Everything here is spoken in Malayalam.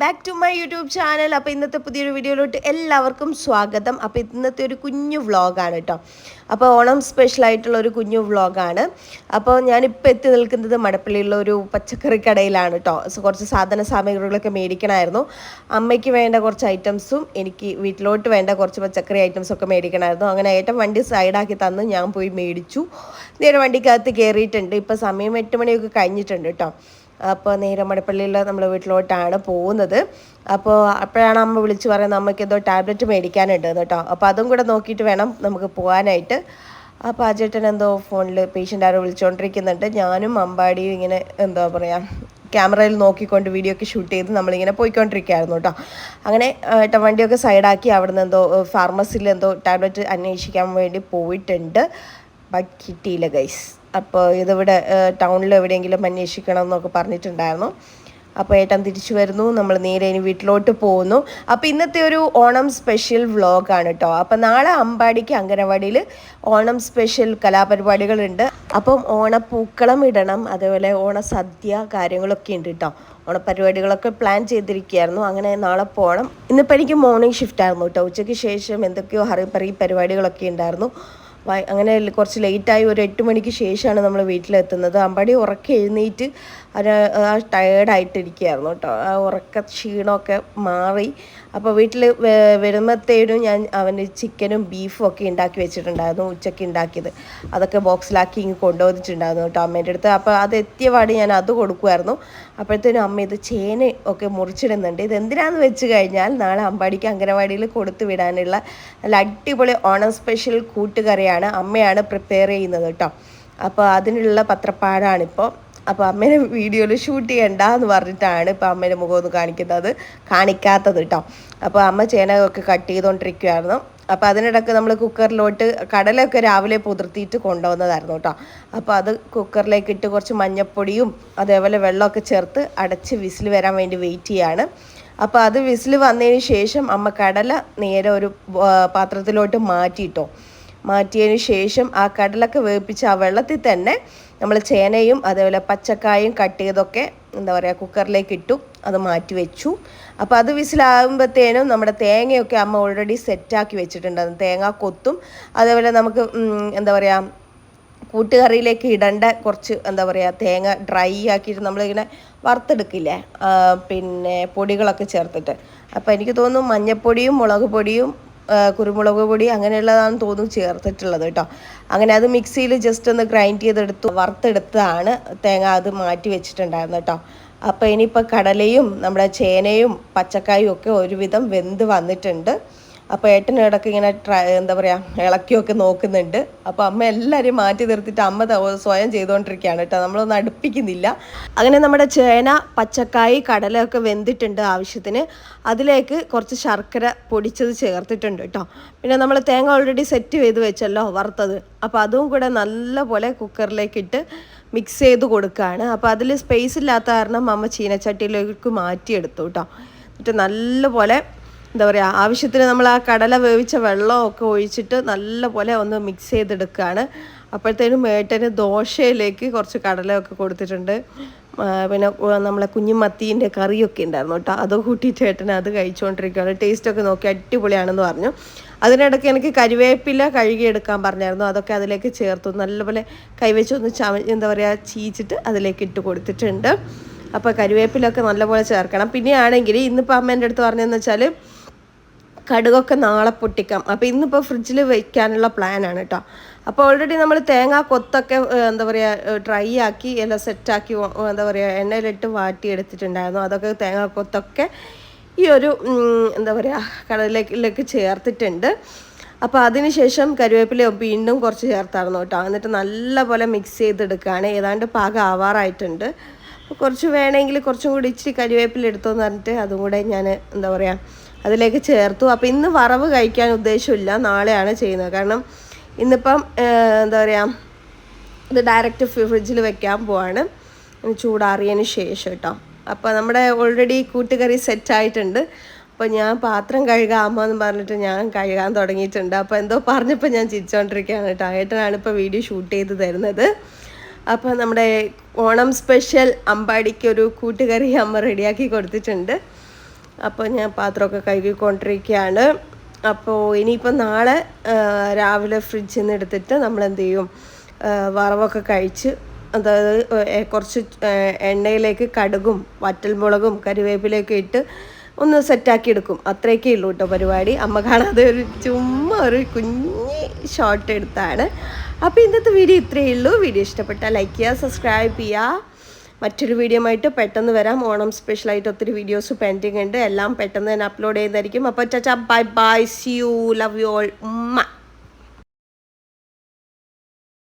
Back to my YouTube channel അപ്പോൾ ഇന്നത്തെ പുതിയൊരു വീഡിയോയിലോട്ട് എല്ലാവർക്കും സ്വാഗതം. അപ്പോൾ ഇന്നത്തെ ഒരു കുഞ്ഞു വ്ളോഗാണ് കേട്ടോ അപ്പോൾ ഓണം സ്പെഷ്യൽ ആയിട്ടുള്ള ഒരു കുഞ്ഞു വ്ളോഗാണ് അപ്പോൾ ഞാനിപ്പോൾ എത്തി നിൽക്കുന്നത് മടപ്പള്ളിയുള്ള ഒരു പച്ചക്കറി കടയിലാണ് കേട്ടോ കുറച്ച് സാധന സാമഗ്രികളൊക്കെ മേടിക്കണമായിരുന്നു. അമ്മയ്ക്ക് വേണ്ട കുറച്ച് ഐറ്റംസും എനിക്ക് വീട്ടിലോട്ട് വേണ്ട കുറച്ച് പച്ചക്കറി ഐറ്റംസും ഒക്കെ മേടിക്കണമായിരുന്നു. അങ്ങനെ ഏട്ടൻ വണ്ടി സൈഡാക്കി തന്ന് ഞാൻ പോയി മേടിച്ചു. നേരെ വണ്ടിക്കകത്ത് കയറിയിട്ടുണ്ട്. ഇപ്പോൾ സമയം എട്ട് മണിയൊക്കെ കഴിഞ്ഞിട്ടുണ്ട് കേട്ടോ അപ്പോൾ നേരെ മടപ്പള്ളിയിൽ നമ്മൾ വീട്ടിലോട്ടാണ് പോകുന്നത്. അപ്പോൾ അപ്പോഴാണ് അമ്മ വിളിച്ച് പറയുന്നത് അമ്മയ്ക്ക് എന്തോ ടാബ്ലറ്റ് മേടിക്കാനുണ്ട് കേട്ടോ. അപ്പോൾ അതും കൂടെ നോക്കിയിട്ട് വേണം നമുക്ക് പോകാനായിട്ട്. അപ്പോൾ ആ ചേട്ടൻ എന്തോ ഫോണിൽ പേഷ്യന്റ് ആരോ വിളിച്ചുകൊണ്ടിരിക്കുന്നുണ്ട് ഞാനും അമ്പാടിയും ഇങ്ങനെ എന്താ പറയുക ക്യാമറയിൽ നോക്കിക്കൊണ്ട് വീഡിയോ ഒക്കെ ഷൂട്ട് ചെയ്ത് നമ്മളിങ്ങനെ പോയിക്കൊണ്ടിരിക്കുകയായിരുന്നു കേട്ടോ. അങ്ങനെ ഏട്ടൻ വണ്ടിയൊക്കെ സൈഡാക്കി അവിടെ നിന്ന് എന്തോ ഫാർമസിയിൽ എന്തോ ടാബ്ലറ്റ് അന്വേഷിക്കാൻ വേണ്ടി പോയിട്ടുണ്ട്. ബട്ട് കിട്ടിയില്ല ഗൈസ് അപ്പോൾ ഇതിവിടെ ടൗണിൽ എവിടെയെങ്കിലും അന്വേഷിക്കണം എന്നൊക്കെ പറഞ്ഞിട്ടുണ്ടായിരുന്നു. അപ്പോൾ ഏട്ടൻ തിരിച്ചു വരുന്നു. നമ്മൾ നേരെ ഇനി വീട്ടിലോട്ട് പോകുന്നു. അപ്പോൾ ഇന്നത്തെ ഒരു ഓണം സ്പെഷ്യൽ വ്ളോഗാണ് കേട്ടോ. അപ്പോൾ നാളെ അമ്പാടിക്ക് അംഗനവാടിയിൽ ഓണം സ്പെഷ്യൽ കലാപരിപാടികളുണ്ട്. അപ്പം ഓണപ്പൂക്കളം ഇടണം അതേപോലെ ഓണസദ്യ കാര്യങ്ങളൊക്കെ ഉണ്ട് കേട്ടോ. ഓണപരിപാടികളൊക്കെ പ്ലാൻ ചെയ്തിരിക്കുകയായിരുന്നു. അങ്ങനെ നാളെ പോകണം. ഇന്നിപ്പോൾ എനിക്ക് മോർണിംഗ് ഷിഫ്റ്റ് ആയിരുന്നു കേട്ടോ. ഉച്ചയ്ക്ക് ശേഷം എന്തൊക്കെയോ ഹറിപ്പറി പരിപാടികളൊക്കെ ഉണ്ടായിരുന്നു. അങ്ങനെ കുറച്ച് ലേറ്റായി ഒരു എട്ട് മണിക്ക് ശേഷമാണ് നമ്മൾ വീട്ടിലെത്തുന്നത്. അമ്പടി ഉറക്കം എഴുന്നേറ്റ് ഒരു ടയേർഡായിട്ടിരിക്കുകയായിരുന്നു കേട്ടോ. ആ ഉറക്ക ക്ഷീണമൊക്കെ മാറി അപ്പോൾ വീട്ടിൽ വരുമ്പോഴത്തേനും ഞാൻ അവന് ചിക്കനും ബീഫും ഒക്കെ ഉണ്ടാക്കി വെച്ചിട്ടുണ്ടായിരുന്നു ഉച്ചയ്ക്ക് ഉണ്ടാക്കിയത് അതൊക്കെ ബോക്സിലാക്കി ഇങ്ങ് കൊണ്ടുവന്നിട്ടുണ്ടായിരുന്നു കേട്ടോ അമ്മേന്റെ അടുത്ത്. അപ്പോൾ അത് എത്തിയ പാട് ഞാൻ അത് കൊടുക്കുമായിരുന്നു അപ്പോഴത്തേനും അമ്മ ഇത് ചേന ഒക്കെ മുറിച്ചിടുന്നുണ്ട്. ഇത് എന്തിനാന്ന് വെച്ച് കഴിഞ്ഞാൽ നാളെ അമ്പാടിക്ക് അംഗനവാടിയിൽ കൊടുത്തു വിടാനുള്ള നല്ല അടിപൊളി ഓണം സ്പെഷ്യൽ കൂട്ടുകറിയാണ് അമ്മയാണ് പ്രിപ്പയർ ചെയ്യുന്നത് കേട്ടോ. അപ്പോൾ അതിനുള്ള പത്രപ്പാടാണിപ്പോൾ അപ്പോൾ അമ്മേനെ വീഡിയോയിൽ ഷൂട്ട് ചെയ്യണ്ട എന്ന് പറഞ്ഞിട്ടാണ് ഇപ്പോൾ അമ്മേന്റെ മുഖം ഒന്ന് കാണിക്കുന്നത്. കാണിക്കാത്തത് കേട്ടോ അപ്പോൾ അമ്മ ചേന ഒക്കെ കട്ട് ചെയ്തുകൊണ്ടിരിക്കുകയായിരുന്നു അപ്പോൾ അതിനിടയ്ക്ക് നമ്മൾ കുക്കറിലോട്ട് കടലൊക്കെ രാവിലെ പുതിർത്തിയിട്ട് കൊണ്ടുവന്നതായിരുന്നു കേട്ടോ അപ്പോൾ അത് കുക്കറിലേക്ക് ഇട്ട് കുറച്ച് മഞ്ഞപ്പൊടിയും അതേപോലെ വെള്ളമൊക്കെ ചേർത്ത് അടച്ച് വിസിൽ വരാൻ വേണ്ടി വെയിറ്റ് ചെയ്യാണ്. അപ്പോൾ അത് വിസിൽ വന്നതിന് ശേഷം അമ്മ കടല നേരെ ഒരു പാത്രത്തിലോട്ട് മാറ്റിയിട്ടോ. മാറ്റിയതിന് ശേഷം ആ കടലൊക്കെ വേവിപ്പിച്ച് ആ വെള്ളത്തിൽ തന്നെ നമ്മൾ ചേനയും അതേപോലെ പച്ചക്കായും കട്ട് ചെയ്തൊക്കെ എന്താ പറയുക കുക്കറിലേക്ക് ഇട്ടു അത് മാറ്റി വെച്ചു. അപ്പോൾ അത് വിസിലാകുമ്പോഴത്തേനും നമ്മുടെ തേങ്ങയൊക്കെ അമ്മ ഓൾറെഡി സെറ്റാക്കി വെച്ചിട്ടുണ്ടായിരുന്നു. തേങ്ങ കൊത്തും അതേപോലെ നമുക്ക് എന്താ പറയുക കൂട്ടുകറിയിലേക്ക് ഇടേണ്ട കുറച്ച് എന്താ പറയുക തേങ്ങ ഡ്രൈ ആക്കിയിട്ട് നമ്മളിങ്ങനെ വറുത്തെടുക്കില്ലേ? പിന്നെ പൊടികളൊക്കെ ചേർത്തിട്ട്. അപ്പോൾ എനിക്ക് തോന്നുന്നു മഞ്ഞൾപ്പൊടിയും മുളക് പൊടിയും കുരുമുളക് പൊടി അങ്ങനെയുള്ളതാണെന്ന് തോന്നുന്നു ചേർത്തിട്ടുള്ളത് കേട്ടോ. അങ്ങനെ അത് മിക്സിയിൽ ജസ്റ്റ് ഒന്ന് ഗ്രൈൻഡ് ചെയ്തെടുത്ത് വറുത്തെടുത്താണ് തേങ്ങ അത് മാറ്റി വെച്ചിട്ടുണ്ടായിരുന്നു കേട്ടോ. അപ്പോൾ ഇനിയിപ്പോൾ കടലയും നമ്മുടെ ചേനയും പച്ചക്കായും ഒക്കെ ഒരുവിധം വെന്ത് വന്നിട്ടുണ്ട്. അപ്പോൾ ഏട്ടൻ ഇടയ്ക്ക് ഇങ്ങനെ ട്രൈ എന്താ പറയുക ഇളക്കിയൊക്കെ നോക്കുന്നുണ്ട്. അപ്പോൾ അമ്മ എല്ലാവരെയും മാറ്റി നിർത്തിയിട്ട് അമ്മ സ്വയം ചെയ്തുകൊണ്ടിരിക്കുകയാണ് കേട്ടോ. നമ്മളൊന്നും അടുപ്പിക്കുന്നില്ല. അങ്ങനെ നമ്മുടെ ചേന പച്ചക്കായി കടലൊക്കെ വെന്തിട്ടുണ്ട് ആവശ്യത്തിന്. അതിലേക്ക് കുറച്ച് ശർക്കര പൊടിച്ചത് ചേർത്തിട്ടുണ്ട് കേട്ടോ. പിന്നെ നമ്മൾ തേങ്ങ ഓൾറെഡി സെറ്റ് ചെയ്ത് വെച്ചല്ലോ വറുത്തത്. അപ്പോൾ അതും കൂടെ നല്ലപോലെ കുക്കറിലേക്ക് ഇട്ട് മിക്സ് ചെയ്ത് കൊടുക്കുകയാണ്. അപ്പോൾ അതിൽ സ്പേസ് ഇല്ലാത്ത കാരണം അമ്മ ചീനച്ചട്ടിയിലേക്ക് മാറ്റിയെടുത്തു കേട്ടോ. എന്നിട്ട് നല്ലപോലെ എന്താ പറയുക ആവശ്യത്തിന് നമ്മൾ ആ കടല വേവിച്ച വെള്ളമൊക്കെ ഒഴിച്ചിട്ട് നല്ലപോലെ ഒന്ന് മിക്സ് ചെയ്തെടുക്കുകയാണ്. അപ്പോഴത്തേനും ഏട്ടന് ദോശയിലേക്ക് കുറച്ച് കടലയൊക്കെ കൊടുത്തിട്ടുണ്ട്. പിന്നെ നമ്മളെ കുഞ്ഞുമത്തീന്റെ കറിയൊക്കെ ഉണ്ടായിരുന്നു കേട്ടോ. അത് കൂട്ടിയിട്ട് ഏട്ടന് അത് കഴിച്ചുകൊണ്ടിരിക്കുകയാണ്. ടേസ്റ്റൊക്കെ നോക്കി അടിപൊളിയാണെന്ന് പറഞ്ഞു. അതിനിടയ്ക്ക് എനിക്ക് കരിവേപ്പില കഴുകിയെടുക്കാൻ പറഞ്ഞായിരുന്നു. അതൊക്കെ അതിലേക്ക് ചേർത്തു. നല്ലപോലെ കൈവച്ച് ഒന്ന് ചമ എന്താ പറയുക ചീച്ചിട്ട് അതിലേക്ക് ഇട്ട് കൊടുത്തിട്ടുണ്ട്. അപ്പോൾ കരിവേപ്പിലൊക്കെ നല്ലപോലെ ചേർക്കണം. പിന്നെയാണെങ്കിൽ ഇന്നിപ്പോൾ അമ്മേന്റെ അടുത്ത് പറഞ്ഞതെന്ന് വെച്ചാൽ കടുകൊക്കെ നാളെ പൊട്ടിക്കാം. അപ്പോൾ ഇന്നിപ്പോൾ ഫ്രിഡ്ജിൽ വെക്കാനുള്ള പ്ലാനാണ് കേട്ടോ അപ്പോൾ ഓൾറെഡി നമ്മൾ തേങ്ങ കൊത്തൊക്കെ എന്താ പറയുക ഡ്രൈ ആക്കി എല്ലാം സെറ്റാക്കി എന്താ പറയുക എണ്ണയിലിട്ട് വാട്ടി എടുത്തിട്ടുണ്ടായിരുന്നു അതൊക്കെ തേങ്ങ കൊത്തൊക്കെ ഈ ഒരു എന്താ പറയുക കടലിലേക്ക് ചേർത്തിട്ടുണ്ട്. അപ്പോൾ അതിനുശേഷം കരുവേപ്പില വീണ്ടും കുറച്ച് ചേർത്തായിരുന്നു കേട്ടോ എന്നിട്ട് നല്ലപോലെ മിക്സ് ചെയ്തെടുക്കുകയാണ്. ഏതാണ്ട് പാകം ആവാറായിട്ടുണ്ട്. കുറച്ച് വേണമെങ്കിൽ കുറച്ചും കൂടി ഇച്ചിരി കരിവേപ്പില എടുത്തോന്ന് പറഞ്ഞിട്ട് അതും കൂടെ ഞാൻ എന്താ പറയുക അതിലേക്ക് ചേർത്തു. അപ്പോൾ ഇന്ന് വറവ് കഴിക്കാൻ ഉദ്ദേശമില്ല. നാളെയാണ് ചെയ്യുന്നത്. കാരണം ഇന്നിപ്പം എന്താ പറയുക ഇത് ഡയറക്റ്റ് ഫ്രിഡ്ജിൽ വെക്കാൻ പോവാണ്. ചൂടാറിയതിന് ശേഷം കേട്ടോ അപ്പോൾ നമ്മുടെ ഓൾറെഡി കൂട്ടുകറി സെറ്റ് ആയിട്ടുണ്ട്. അപ്പോൾ ഞാൻ പാത്രം കഴുകാമോ എന്ന് പറഞ്ഞിട്ട് ഞാൻ കഴുകാൻ തുടങ്ങിയിട്ടുണ്ട്. അപ്പോൾ എന്തോ പറഞ്ഞപ്പോൾ ഞാൻ ചിരിച്ചുകൊണ്ടിരിക്കുകയാണ് കേട്ടോ ഏട്ടനാണ് ഇപ്പോൾ വീഡിയോ ഷൂട്ട് ചെയ്ത് തരുന്നത്. അപ്പോൾ നമ്മുടെ ഓണം സ്പെഷ്യൽ അമ്പാടിക്ക് ഒരു കൂട്ടുകറി അമ്മ റെഡിയാക്കി കൊടുത്തിട്ടുണ്ട്. അപ്പോൾ ഞാൻ പാത്രമൊക്കെ കഴുകിക്കൊണ്ടിരിക്കുകയാണ്. അപ്പോൾ ഇനിയിപ്പോൾ നാളെ രാവിലെ ഫ്രിഡ്ജിൽ നിന്ന് എടുത്തിട്ട് നമ്മൾ എന്ത് ചെയ്യും വറവൊക്കെ കഴിച്ച് അതായത് കുറച്ച് എണ്ണയിലേക്ക് കടുകും വറ്റൽമുളകും കറിവേപ്പിലയൊക്കെ ഇട്ട് ഒന്ന് സെറ്റാക്കി എടുക്കും. അത്രയൊക്കെ ഉള്ളൂ കേട്ടോ പരിപാടി. അമ്മ കാണാതെ ഒരു ചുമ്മാ ഒരു കുഞ്ഞ് ഷോട്ട് എടുത്താണ്. അപ്പോൾ ഇന്നത്തെ വീഡിയോ ഇത്രയേ ഉള്ളൂ. വീഡിയോ ഇഷ്ടപ്പെട്ടാൽ ലൈക്ക് ചെയ്യുക സബ്സ്ക്രൈബ് ചെയ്യുക. മറ്റൊരു വീഡിയോ ആയിട്ട് പെട്ടെന്ന് വരാം. ഓണം സ്പെഷ്യലായിട്ട് ഒത്തിരി വീഡിയോസ് പെൻഡിങ് ഉണ്ട്. എല്ലാം പെട്ടെന്ന് തന്നെ അപ്ലോഡ് ചെയ്യുന്നതായിരിക്കും. അപ്പോൾ ചാച്ചാ bye bye see you love you all ഉമ്മ.